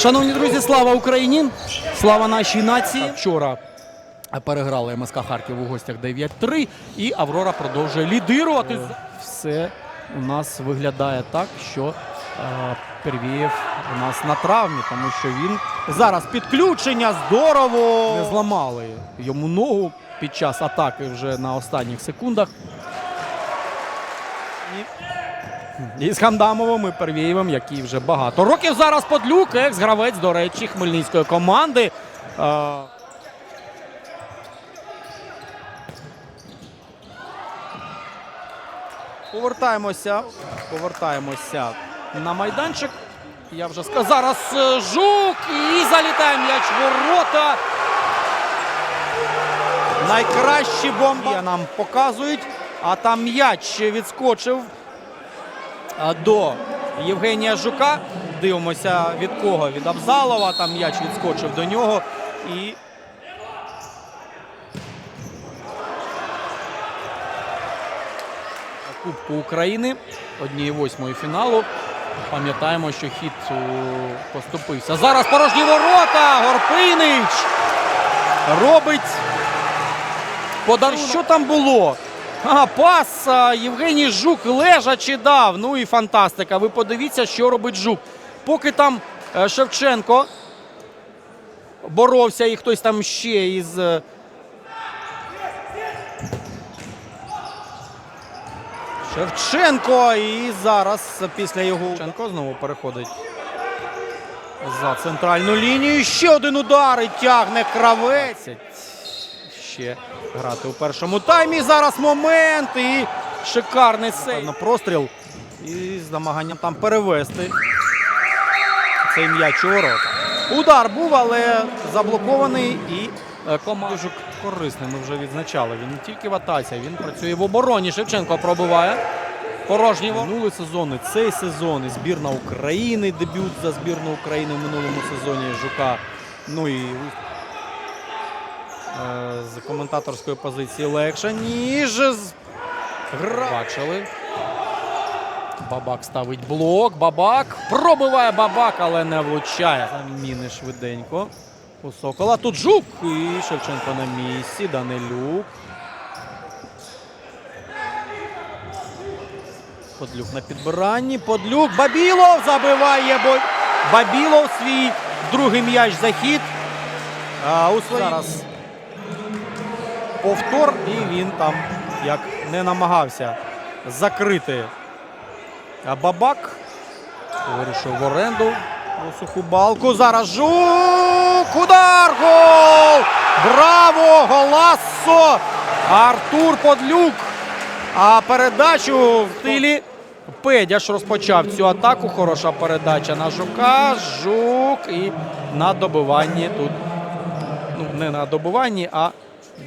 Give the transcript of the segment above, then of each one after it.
Шановні друзі, слава Україні! Слава нашій нації! Вчора переграли МСК Харків у гостях 9-3 і Аврора продовжує лідирувати. Все у нас виглядає так, що е, Первієв у нас на травмі, тому що він зараз підключення здорово не зламали йому ногу під час атаки вже на останніх секундах. І і з Хамдамовим і Первєєвим, який вже багато років зараз подлюк, екс-гравець, до речі, хмельницької команди. Повертаємося, повертаємося на майданчик. Я вже сказав. Зараз е, жук і залітає м'яч ворота. Найкращі бомби нам показують. А там м'яч відскочив до Євгенія Жука. Дивимося від кого? Від Абзалова. Там м'яч відскочив до нього. І Кубку України однієї восьмої фіналу. Пам'ятаємо, що хід е, поступився. Зараз порожні ворота. Горпинич робить подарунок. Що там було? Ага, пас Євгеній Жук лежачи дав. Ну і фантастика. Ви подивіться, що робить Жук. Поки там е, Шевченко боровся і хтось там ще із. е, Шевченко. І зараз після його Шевченко знову переходить за центральну лінію. Ще один удар і тягне кравець. Ще грати у першому таймі. Зараз момент і шикарний сейв на простріл. І з намаганням там перевести цей м'яч у ворота. Удар був, але заблокований і е, команда дуже корисний. Ми вже відзначали. Він не тільки в атаці, він працює в обороні. Шевченко пробиває. Порожній ворота. минулий сезон, і цей сезон, і збірна України, дебют за збірну України в минулому сезоні Жука. Ну і з коментаторської позиції легше, ніж з гра. Бачили. Бабак ставить блок. Бабак пробиває бабак, але не влучає. Заміни швиденько. У Сокола. Тут жук. І Шевченко на місці. Данилюк. Подлюк на підбиранні. Подлюк. Бабілов забиває. Бо... Бабілов свій другий м'яч захід. А у своїй... Зараз повтор, і він там як не намагався закрити. Бабак вирішив в оренду у суху балку. Зараз жук! Удар! Гол! Браво! Голассо! Артур Подлюк. А передачу в стилі Педяш розпочав цю атаку. Хороша передача на Жука. Жук і на добиванні тут. Ну, не на добиванні, а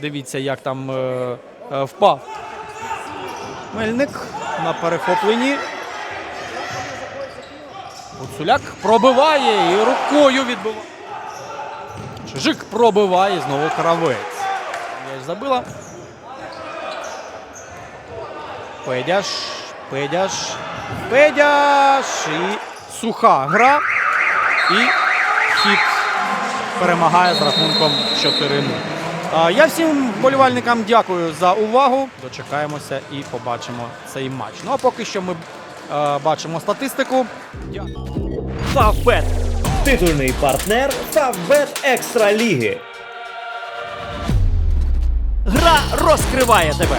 Дивіться, як там е, е, впав. Мельник на перехопленні. Гуцуляк пробиває і рукою відбиває. Чижик пробиває знову кравець. М'яч забила. Педяш. Педяш. Педяш. І суха гра. І хід перемагає з рахунком 4-0. Я всім вболівальникам дякую за увагу. Дочекаємося і побачимо цей матч. Ну а поки що ми е, бачимо статистику. Фавбет. Титульний партнер Фавбет Екстра Ліги. Гра розкриває тебе.